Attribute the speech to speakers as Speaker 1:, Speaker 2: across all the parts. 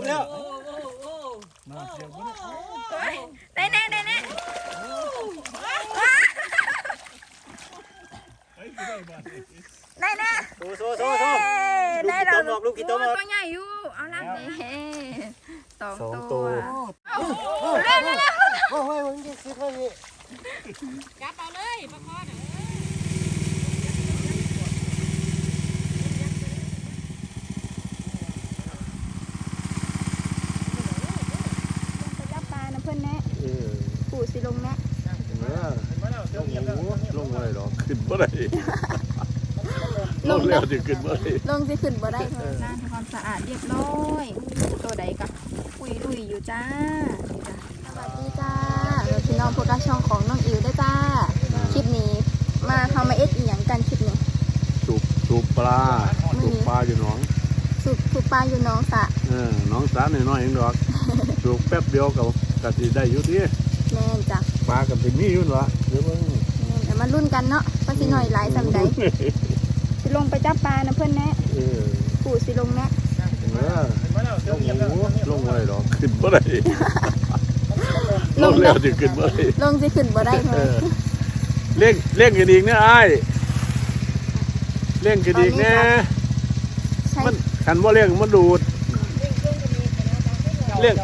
Speaker 1: มแล้ว
Speaker 2: ได้แน่ได้แน่ได้แน่
Speaker 1: โซ่โซ่โซ่โซ่
Speaker 2: ได้แล้ว
Speaker 1: ลูกกี่ตัวออกลูกกี่ตัวออก
Speaker 2: โตัวใหญ่อยู่ เอาละนี่สอง
Speaker 1: สองตั
Speaker 2: ตัว
Speaker 1: ว
Speaker 2: เร็วเร็วเร็ว
Speaker 1: โอ้ยมันจะคิดว่านี่
Speaker 3: จับเอาเลยปลาคอน่ะ
Speaker 2: ไปจับปลานะเพื่อนแน่
Speaker 1: เออ
Speaker 2: ปู่สิลงแน่
Speaker 1: เออลงหูลงอะไรหร อกขึ้นบ่ได้ลงแล้วจะขึ้นบ่ได้
Speaker 2: ลงสิขึ้นบ่ได้เพิ่นล้างทำความสะอาดเรียบร้อยตัวใดกะอุยอุยอยู่จ้าสวัสดีจ้าแล้วพี่น้องพวกกาช่องของน้องอิวได้อจ้า คลิปนี้มาทำมาเอ็ดอีหยังกันคลิปนี้
Speaker 1: สูบสูบปลาสูบปลาอยู่หนอง
Speaker 2: สุกสุกปลาอยู่หน้องสระ
Speaker 1: เออหน้องสาหน่อยๆเองดอกสูบแป๊บเดียวกับกะสิได้อยู่ที่
Speaker 2: แม่นจ้ะ
Speaker 1: ปลากับสิมีอยู่นั่นละเดี๋ยวเบิ่ง
Speaker 2: แม่นแต่มารุ่นกันเนาะ ว่าสิหน่อยหลายสำใดสิลงไปจับปลานะเพื่อนแน่
Speaker 1: เออ
Speaker 2: ปู่สิลงแน่
Speaker 1: เออลงหูลงอะไรหรอกขึ้นบ่ได้ลงแล้วจะขึ้นบ่ได้
Speaker 2: ลงสิขึ้นบ่ได้
Speaker 1: เอ
Speaker 2: เพิ่น
Speaker 1: อเร่งเร่งกันอีกนะไอ้ายเร่งกันอีกนะ
Speaker 2: ใช่
Speaker 1: มันคันว่าเร่งมันดูด เร่ง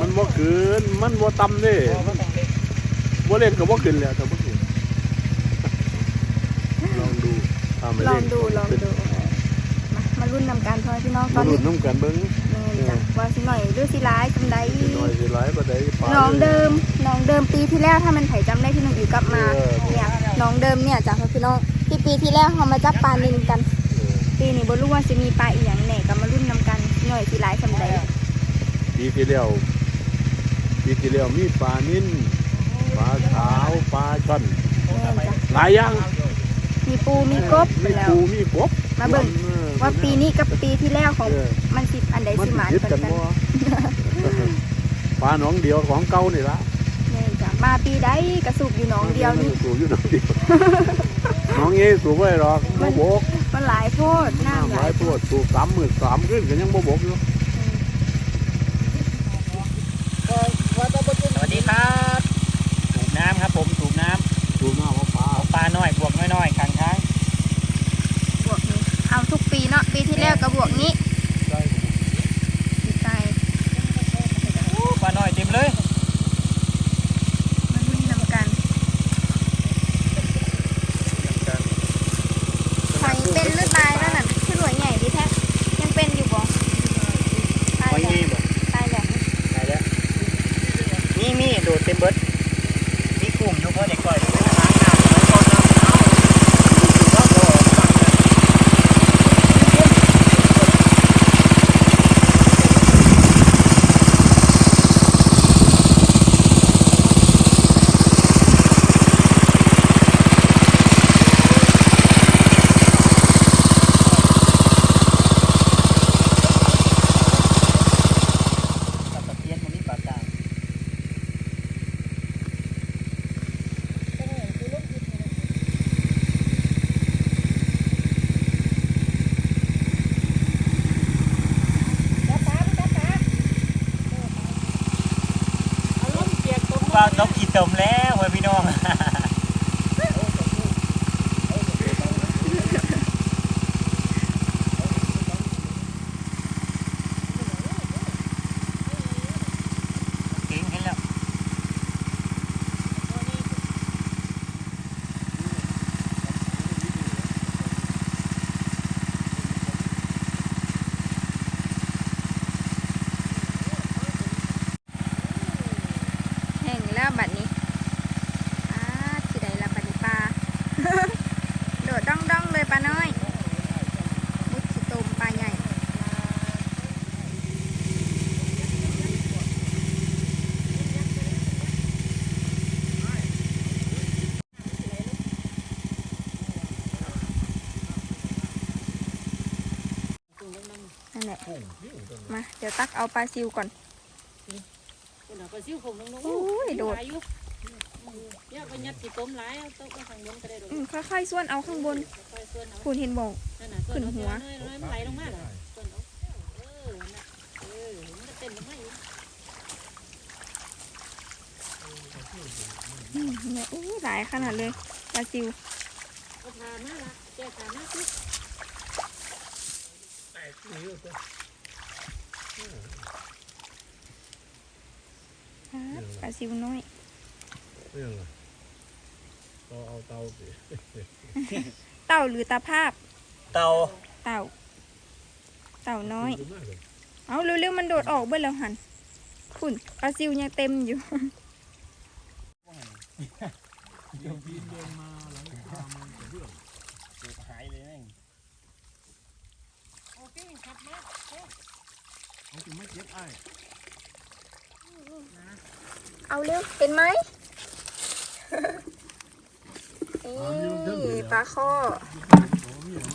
Speaker 1: มันบ่ขืนมันบ่ต่ำเด้บ่เร่งก็บ่ขึ้นแล้วแต่บ่ขึ้นลองดูถ้าไม่
Speaker 2: ลอ
Speaker 1: เร่
Speaker 2: งดูลองดูมามารุ่นนำกันพ่อพี่น้องต
Speaker 1: มา
Speaker 2: อน
Speaker 1: ลุ้
Speaker 2: นี้
Speaker 1: นน้ำกันเบิ่ง
Speaker 2: แม่นจ้ะว่าสิหน่อยหรือสิร้ายจำได้
Speaker 1: สิน้อยสิหลายบ่ได้ปลา
Speaker 2: น้องเดิมน้องเดิมปีที่แล้วถ้ามันไถจำได้ที่น้องอิ๋วกลับมา
Speaker 1: เออ
Speaker 2: เนี่ยน้องเดิมเนี่ยจ้ะพี่น้องที่ปีที่แล้วเขามาจับปลานิลกัน
Speaker 1: เออ
Speaker 2: ปีนี้บ่รู้ว่าสิมีปลาอีหยังแหน่ก็มารุ่นนำกันหน่อยสิร้ายจำได้
Speaker 1: ปีที่แล้วปีที่แล้วมีปลานิ่นป ลาขาวปลาช่อน
Speaker 2: แม่นจ้ะ
Speaker 1: หลายอย่าง
Speaker 2: มีปูมีกบไป
Speaker 1: มี
Speaker 2: แล้ว
Speaker 1: ปูมีกบ
Speaker 2: มาเบิ่ง
Speaker 1: ออ
Speaker 2: ว่าปีนี้กับปีที่แล้วของ
Speaker 1: เออ
Speaker 2: มันสิอันใด
Speaker 1: มัน
Speaker 2: สิหมาน
Speaker 1: สิ
Speaker 2: กัน
Speaker 1: กัน
Speaker 2: กัน
Speaker 1: บ่ปลาหนองเดียวของเก่านี่ละ
Speaker 2: แม่นจ้ะมาปีใดกระสูบอยู่หนองเดียวนี่
Speaker 1: สูบอยู่หนองเดียวหน้องเอสูบไว้หรอกบ่บก
Speaker 2: มันหลายโพดน้ำ
Speaker 1: น้ำ
Speaker 2: ห
Speaker 1: ห
Speaker 2: ลา
Speaker 1: ลายยปวดสูบสามหมื่นสามขึ้นก็ยังบ่บกอยู่
Speaker 4: สวัสดีครับสูบน้ำครับผมสูบน้
Speaker 1: สูบน้ำเอาปลาำ
Speaker 4: เอาปลาน้อยบวกน้อยๆข้างทาง
Speaker 2: บวกนี้เอาทุกปีเนาะ ปีที่แล้วก็บวกนี้
Speaker 1: ใช่
Speaker 2: ดีใจ
Speaker 4: โอ้ปลาน้อยเต็มเลย
Speaker 2: มันรุ่นนำกันหอยเป็นหรือตายแล้วน่ะคือหน่วยใหญ่ดีแท้ยังเป็นอยู่บ่ตาย
Speaker 4: หอย
Speaker 2: แล้ว
Speaker 4: มีบ่
Speaker 2: ตายแล้ว
Speaker 4: ไหนแล้วมีมีโดดเต็มเบิดมีกลุ่มทุกคนเด็กก่อยเป็นล้างน้ำแล้วก็น้ำเอาเอาเอาเอา ปลาตะเพียนมันนี่ปลากลาง ป ลาต้องขีดตมแล้วเว้ยพี่น้อง เก่งเห็นแล้ว
Speaker 2: แห้งแล้วบัดนี้อ้าสิได้ละบัดนี้ปลา โดดด้องด้องๆเลยปลาน้อยมุดสิตมปลาใหญ่ นั่นแหละ มา เดี๋ยวตักเอาปลาซิวก่อน
Speaker 3: ปลาซิวผมน้องๆ
Speaker 2: โอ้ยโดด
Speaker 3: หลาอยู่เดี๋ยวไปยัดกี่ต้มหลายเอาโต๊ะก็ข้างบนก็ได้ดอก
Speaker 2: อืมค่อยๆส่วนเอาข้างบน
Speaker 3: ค่อยๆส่วนเอา
Speaker 2: คุณเห็นบอก
Speaker 3: นั่นน่ะส่วนเอา
Speaker 2: ขึ้นหัว
Speaker 3: เนื้อเนื้อมันไหลลงมาเหรอส่วนเอาเออน่ะเออมันจะเต็มลงมาอยู่
Speaker 2: อืมเนี่ยอู้หลายขนาดเลยปลาซิว
Speaker 3: ก็พามาละแก้พามาสิ
Speaker 2: ครับ ปลาซิวน้อย
Speaker 1: เรื่องอะไรก็เอาเตาสิ
Speaker 2: เต่าหรือตาภาพ
Speaker 4: เตา
Speaker 2: เต่า เต่าน้อย
Speaker 1: ดีมากเลย
Speaker 2: เอาเร็วๆมันโดดออกเบิ้ลแล้วหันคุณปลาซิวยังเต็มอยู่
Speaker 4: หายเลย
Speaker 3: โอเคครับมา
Speaker 1: เขาจะไม่เก็บไอ้
Speaker 2: เอาเร็วเป็นไหมนี่ปลาข้อ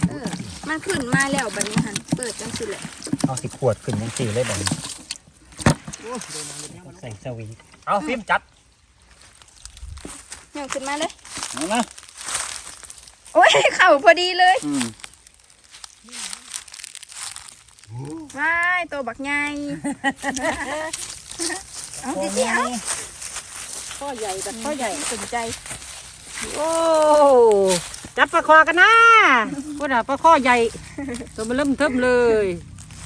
Speaker 2: เออมันขึ้นมาแล้วบัดนี้หันเปิดจังสิแหละ
Speaker 4: เอาสิขวดขึ้นยังสี่เลยแบบนี้ใส่สวีทเอาฟิล์มจัด
Speaker 2: เหนี่ยวขึ้นมาเลย
Speaker 4: เอาละ
Speaker 2: โอ้ยเข่าพอดีเลย
Speaker 4: อืม
Speaker 2: ว้ายตัวบักใหญ่เอาจิจิเอา
Speaker 3: ข้อใหญ่แบบ
Speaker 2: ข้อใหญ่สนใจ
Speaker 3: โอ้จับปลาคอกันนะก็น่ะปลาคอใหญ่ ตัวมันเริ่มเทิมเลย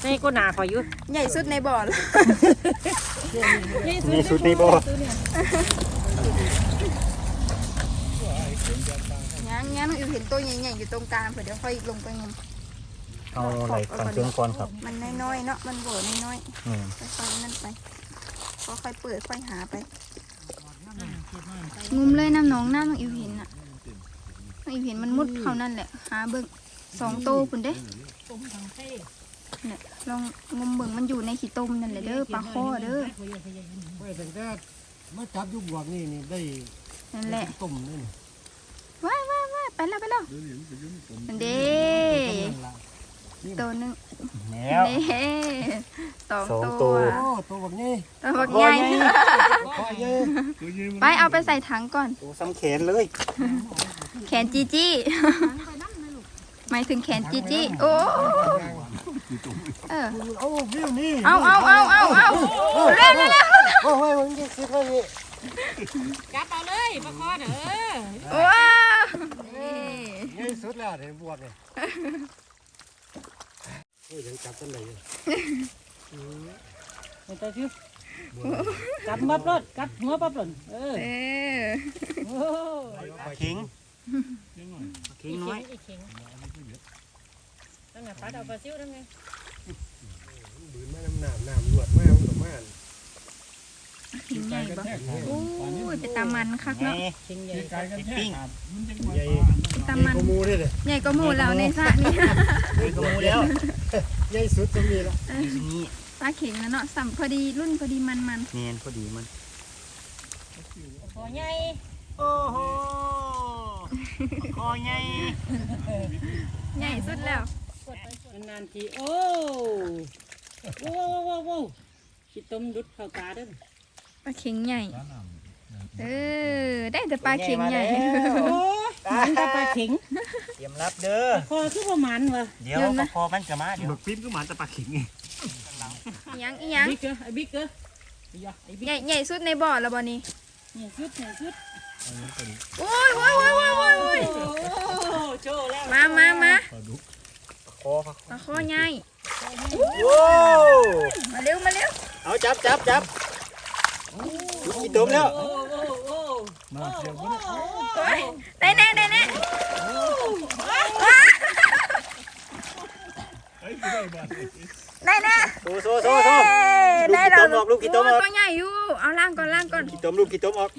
Speaker 3: นี่ก็หนาคอยอยู่
Speaker 2: ใหญ่สุดในบ่อเลย
Speaker 4: นี่สุดนี่บ่
Speaker 2: งั้นงั้นน้องอิวเห็นตัวใหญ่ๆอยู่ตรงกลางเผื่อเดี๋ยวค่อยลงไปงม
Speaker 4: เอาไหลฟังเครื่องก่อนครับ
Speaker 2: มันน้อยๆเนาะมันบ่อน้อย
Speaker 4: อืม
Speaker 2: ๆค่อยๆนั่นไปก็ค่อยเปิดค่อยหาไปงุมเลยน้ำหนองน้ำน้องอิวเห็นอะน้องอิวเห็นมันมุดเข้านั่นแหละ หาเบิ่งสองโตคุณเด้เนี่ยลองงมเบิ่งมันอยู่ในขี้ต้มนั่นแหละเด้อปลาข้อเด้อ
Speaker 5: ไม่แต่แต่มาจับยุบวกนี่นี่ได้
Speaker 2: นั่นแหละ
Speaker 5: ตุ่มนี่นี่
Speaker 2: ว้ายว้ายว้ายไปแล้วไปแล้วนั่นเด้
Speaker 5: นั่นละ
Speaker 2: ตัวหนึง
Speaker 4: แล้ว
Speaker 2: เด้สอง
Speaker 4: สองตั
Speaker 2: ตัวว
Speaker 5: โอ้ตัวแบบนี้
Speaker 2: ตัวบักใหญ่
Speaker 5: ข้อเยอะ
Speaker 2: ไปเอาไปใส่ถังก่อน
Speaker 4: ตัวซ้ำแขนเลย
Speaker 2: แขนจีจี้หมายถึงแขนจีจี้โอ้เออ
Speaker 5: โอ้วิวนี่
Speaker 2: เอาเอาเอาเอาเอาเร็วเร็วเร็ว
Speaker 5: โอ้ยมันจะคิดว่านี่
Speaker 3: จับเอาเลยปลาคอเด้อ
Speaker 2: ว้าวนี่
Speaker 5: ง่ายสุดแล้วเดี๋ยวบวกเนี่ย โอ้ยยังจับกันไหนอยู่
Speaker 3: มันจะชื่อจับมับรถกัดหัวปั๊บรถเออ
Speaker 2: เออ
Speaker 3: โอ้
Speaker 4: ขิงขิงน้อย
Speaker 3: ไอ้เข่งนั่นไงปลาดาวปลาซิวนั่นไง
Speaker 5: บืนมาน้ำหนามน้ำรวดมากมันกับม่าน
Speaker 2: หินใหญ่ปะโอ้ยเป็นตามันคักเนาะ
Speaker 4: นี่
Speaker 3: เข่งใหญ่
Speaker 4: ปิ้ง
Speaker 5: ใหญ่
Speaker 2: เป็นตา
Speaker 5: ใหญ่
Speaker 2: มัน
Speaker 5: กว่าหมูนี่เลย
Speaker 2: ใหญ่ก็หมูแล้วในสระนี่
Speaker 4: ไปกระมูแล้ว
Speaker 5: ใหญ่สุดก็มีแล้ว
Speaker 4: นี่
Speaker 2: ปลาเข็งแล้วเนาะสัมพอดีรุ่นพอดีมันมัน
Speaker 4: เนียนพอดีมัน
Speaker 3: คอใหญ่
Speaker 4: โอ้โหคอใหญ่
Speaker 2: ใหญ่สุดแล้ว
Speaker 3: นานๆทีโอ้โว้โว้โว้ขี้ต้มดุดเข้าตาเด้อ
Speaker 2: ปลาเข็งใหญ่เออได้แต่ปลาเข็งใหญ่
Speaker 3: โอ้ยมันก็ปลาเข็ง
Speaker 4: เตรียมรับเด้อ
Speaker 3: คอคือประมาณวะ
Speaker 4: เดี๋ยวปลาคอมันจะมาเดี๋ยวหมึกปิ้มก็มาแต่ปลาขิงไง
Speaker 2: อีหยังอีหยัง
Speaker 3: บิ๊กเกอไอ้บิ๊กเกอไอ้ยะไอ้บิ๊ก
Speaker 2: ใหญ่ใหญ่สุดในบ่อแล้วบ่นี้
Speaker 3: เนี่ยชุดเนี่ยชุด
Speaker 2: โอ้ยโอ้ยโอ้ยโอ้ยโอ้ยโอ้ย
Speaker 3: โอ้โชว์แล้ว
Speaker 2: มามามา
Speaker 4: คอปลาคอ
Speaker 2: ปลาข้อใหญ่
Speaker 4: โว้
Speaker 2: มาเร็วมาเร็ว
Speaker 4: เอาจับจับจับกินต้มแล้ว
Speaker 3: โอ้โอ้โอ้
Speaker 1: มาเสียงมัน
Speaker 2: โอ้ยได้แน่ได้แน่
Speaker 1: ไอ้ยไม่ได้บ้าน
Speaker 2: ได้แน่
Speaker 4: โซ่โซ่โซ่โซ่
Speaker 2: เอ้ยได้แล้ว
Speaker 4: ลูกกี่ต้มออกลูกกี่ต้มออก
Speaker 2: ตัวใหญ่อยู่ เอาล่างก่อนล่างก่อน
Speaker 4: กินต้มลูกกินต้มออก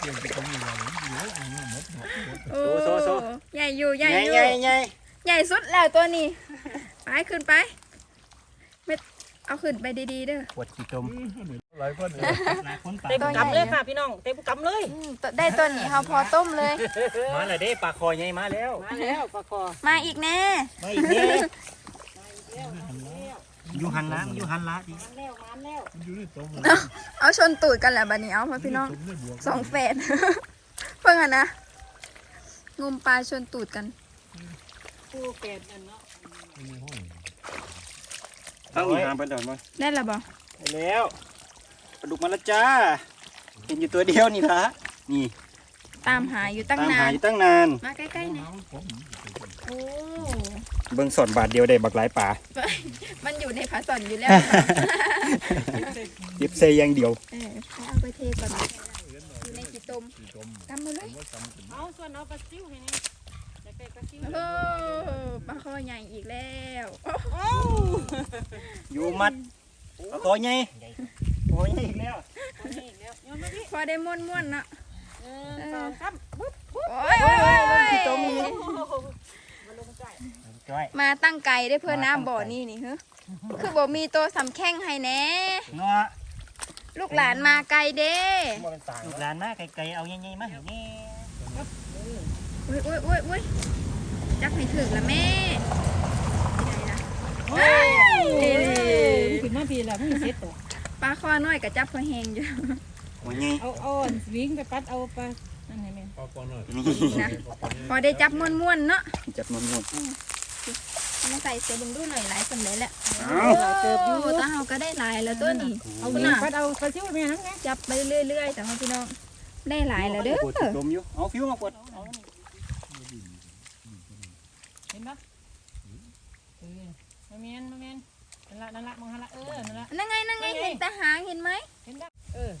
Speaker 1: สียงจะต้องมีอะไรอยู่แล้วอันนี้หมดหมดหมด
Speaker 2: โอ้
Speaker 4: โซโซ
Speaker 2: ใหญ่อยู่ใหญ่
Speaker 4: ใหญ่
Speaker 2: อยู่
Speaker 4: ใหญ่ใหญ่
Speaker 2: ใหญ่สุดแล้วตัวนี้ ไปขึ้นไป เอาขึ้นไปดีๆเด้อ
Speaker 4: ปวดกี่ต้ม
Speaker 1: หลายคนเลย
Speaker 4: หลายคนตา
Speaker 3: เต็มกำเลยค่ะพี่น้องเต็มกำเลย
Speaker 2: อืมตัวได้ตัวนี้เขาพอต้มเลย
Speaker 4: มาเลยเด้ปลาคอใหญ่มาแล้ว
Speaker 3: มาแล้วปลาคอ
Speaker 2: มาอีกแน่
Speaker 4: มาอีกเนี่ยอยู่หันล้างอยู่หันล้างดิ
Speaker 3: มาแล้วมาแล้ว
Speaker 1: มันอยู่ในโต๊ะ
Speaker 2: เอาชนตูดกันแหละบัดนี้เอามาพี่น้อง
Speaker 1: ผมได้บวก
Speaker 2: สองแฝดเพิ่งอะนะงมปลาชนตูดกัน
Speaker 3: ผู้เป็ดอันเนาะ
Speaker 4: ตั้งอีกหางไปเดินมา
Speaker 2: ได้ละบ่
Speaker 4: ไปแล้วปลาดุกมาแล้วจ้าเห็นอยู่ตัวเดียวนี่ละนี่
Speaker 2: ตามหาอยู่ตั้ง
Speaker 4: ตาม
Speaker 2: นา
Speaker 4: หาน อยู่ตั้งนาน
Speaker 2: มาใกล้ๆหน่อยโอ้
Speaker 4: เบิ่งสอนบาทเดียวได้บักหลายป่า
Speaker 2: มันอยู่ในผาสอนอยู่แล้ว
Speaker 4: เย็บเซอย่างเดียว
Speaker 2: เออให้เอาไปเทก่อนอยู่ในกี่ตมกำมือเลย
Speaker 3: เอาส่วนเอาปลาซิวให้นี่ อยากได้ปลาซิว
Speaker 2: โอ้ปลาคอใหญ่อีกแล้ว
Speaker 4: อยู่มัดเอาคอใหญ่คอใหญ่อีกแล้ว
Speaker 3: เอานี่แล้วโยนมาพี่
Speaker 2: พอได้ม้วนๆเนาะ
Speaker 3: เออสองครับปุ๊บ
Speaker 2: โอ้ยโอ้ยโอ้ยโอ้ย
Speaker 3: มาลงใจ
Speaker 4: จ้อย
Speaker 2: มาตั้งไกลได้เพื่อน้ำบ่อนี่นี่ฮึคือบ่มีตัวสำแข้งให้แน่
Speaker 4: เนาะ
Speaker 2: ลูกหลานมาไกลเด้
Speaker 4: ลูกหลานมาไกลๆเอาใหญ่ๆมาให้แน่
Speaker 2: อุ้ยอุ้ยอุ้ยอุ้ยจักให้ถึงละแม่ที่ไหนนะ
Speaker 3: โอ้ยขึ้นมาพี่แล้วมึงเสร็จตัว
Speaker 2: ปลาคอน้อยกับจับพอแหงอยู่
Speaker 4: หัวใหญ่
Speaker 3: เอาเอาอันวิ่งไปปัดเอาปลานั่นให้แม่
Speaker 1: ปลาปอนหน่อย
Speaker 2: นะพอได้จับม้วนๆเนาะ
Speaker 4: จับมันหมด
Speaker 2: เอามาใส่เสือบึงดูหน่อยหลายสำเร็จแหละ
Speaker 4: เอา
Speaker 2: เติบอยู่ตาเฮาก็ได้หลายแล้วตัวนี้
Speaker 3: เอา
Speaker 2: คุณ
Speaker 3: วิ่ง
Speaker 2: น่ะ
Speaker 3: ปัดเอาปลาซิวแม่นั่นไง
Speaker 2: จับไปเรื่อยๆแต่ว่าพี่น้องได้หลายแล้วเด้อ
Speaker 4: ปวดจุดลมอยู่เอาฟิวมาปวดเอา
Speaker 3: เห็นปะเออ มาเมียนมาเมียนนั่นละนั่นละมองหันละเออนั่นละ
Speaker 2: นั่นไงนั่นไงเห็นแต่หางเห็นไหม
Speaker 3: เห็นปะเออ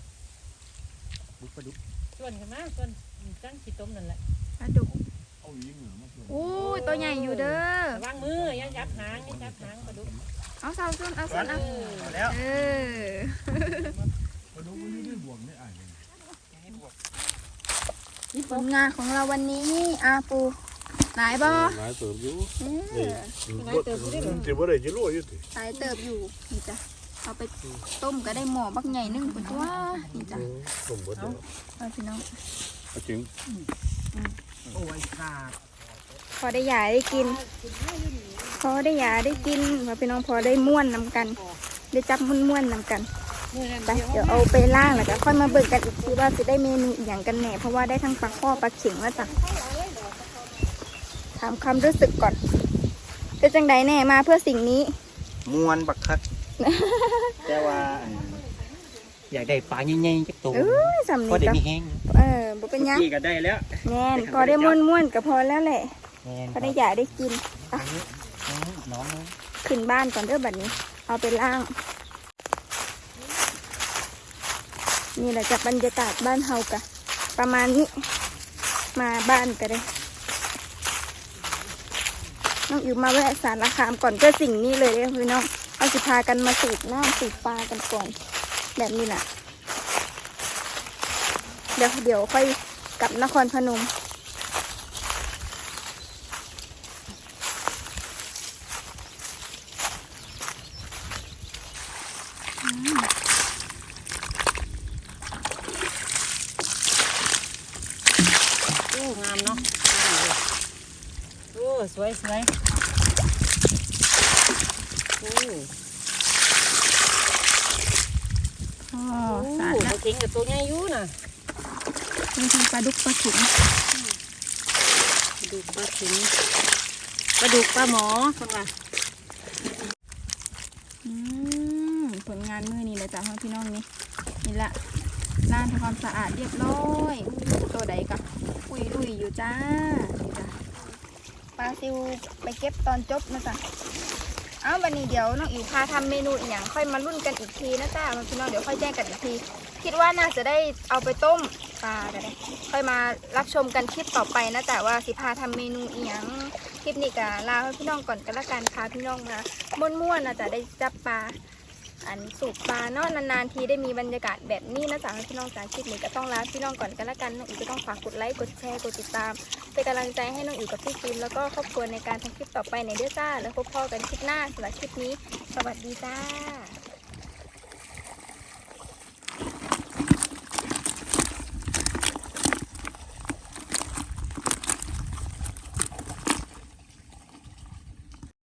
Speaker 4: ดุกปลาดุก
Speaker 3: ส่วนกันมาส่วนจังขีต้มนั่นแหละ
Speaker 2: ปลาดุก
Speaker 1: เอายิงเหรอมาช่วย
Speaker 2: อู้ยตัวใหญ่อยู่เด้อ
Speaker 3: วางมืออย่าจับหางอย่าจับหางปลาดุก
Speaker 2: เอาเสาส้นเอาส้นเอา
Speaker 4: เอาแล้ว
Speaker 2: เออ
Speaker 1: ปลาดุกมันอยู่ในบ่วงนี่อะ
Speaker 2: ผลงานของเราวันนี้อาปู หลายบ่
Speaker 1: หลายเติบอยู่
Speaker 2: เอ
Speaker 1: นี่
Speaker 2: อ
Speaker 1: บ่สิบ่ได้จิโลอยู่ติ
Speaker 2: หลายเติบอยู่นี่จ้ะเอาไปต้มก็ได้หม้อบักใหญ่หนึงคุณตัวนี่จ้ะ
Speaker 1: สมบูรณ์แล้ว
Speaker 2: เอาพี่น้อง
Speaker 1: เอาจริง
Speaker 4: โอ้ยขาด
Speaker 2: พอได้หยาได้กิน พอได้หยาได้กินมาพี่น้องพอได้ม่วนนำกัน ได้จับม่วนม่วนๆนำกัน
Speaker 3: มือนั่น
Speaker 2: ไปเดี๋ยวเอาไปล่างแล้วก็ค่อยมาเบิ่งกันอีกทีว่าจะได้เมนูอหย่างกันแหน่เพราะว่าได้ทั้งปลาข้อปลาเข็งแล้วจ้ะ ถามความรู้สึกก่อนเป็นจังใดแน่มาเพื่อสิ่งนี้
Speaker 4: มวนบักคัก แต่ว่าอันอยากได้ปลาใหญ่ๆจักตัว
Speaker 2: เอ้ยสำ
Speaker 4: ก็
Speaker 2: เนี
Speaker 4: ได้
Speaker 2: กับ
Speaker 4: มีแห้ง
Speaker 2: เออบ่เป็นหยัง
Speaker 4: กี่ก็ได้แล้ว
Speaker 2: แน่นพอได้ม่วนม่วนๆก็พอแล้วแหละ
Speaker 4: แม่น
Speaker 2: พอได้หยาได้กิน
Speaker 4: อันนี้อันนี้น้องนึง
Speaker 2: ขึ้นบ้านก่อนเด้อบัดนี้ เอาไปล่าง นี่แหละจากบรรยากาศบ้านเฮากะ ประมาณนี้ มาบ้านก็ได้ น้องอิวมาแวะสารคามก่อนก็สิ่งนี้เลยเด้อพี่น้องเอาสิพากันมาสูบน้ำสูบปลากันก่อน แบบนี้แหละเดี๋ยวเดี๋ยวค่อยกลับนครพนม
Speaker 3: โอ้งามเนาะโอ้ สวยสวยโอ้
Speaker 2: อ๋อ
Speaker 3: โอ้
Speaker 2: สาร
Speaker 3: ป
Speaker 2: ละ
Speaker 3: ลาเข็งกับตัวใหญ่อยู่น่ะ
Speaker 2: นี่คือปลาดุกปลาถุง
Speaker 3: ปลาดุกปลาเข็งปลาดุกปลาหมอคนว่า
Speaker 2: อืมผลงานมือนี่เลยจ้ะพี่น้องนี่นี่ละล้างทำความสะอาดเรียบร้อยอู้ตัวใดกับปุยลุยอยู่จ้านี่จ้ะ ปลาซิวไปเก็บตอนจบนะจ๊ะเอาวันนี้เดี๋ยวน้องอิ๋วพาทำเมนูอีกอย่างค่อยมารุ่นกันอีกทีนะจ้าพี่น้องเดี๋ยวค่อยแจ้งกันอีกที คิดว่าน่าจะได้เอาไปต้มปลาก็ได้ค่อยมารับชมกันคลิปต่อไปนะแต่ว่าสิพาทำเมนูอีหยังคลิปนี้ก็ลาพี่น้องก่อนกันละกันพาพี่น้องมาม่วนๆนะจ๊ะได้จับปลา อันสูบปลาเนาะนานๆทีได้มีบรรยากาศแบบนี้นะจ๊ะพี่น้องจ๋าคลิปนี้ก็ต้องลาพี่น้องก่อนกันละกันน้องอิ๋วก็ต้องฝากกดไลค์กดแชร์กดติดตามเป็นกำลังใจให้น้องอิ๋วกับพี่ฟิล์มแล้วก็ครอบครัวในการทำคลิปต่อไปในเด้อจ้า แล้วพบพ่อกันคลิปหน้าสำหรับคลิปนี้ สวัสดีจ้า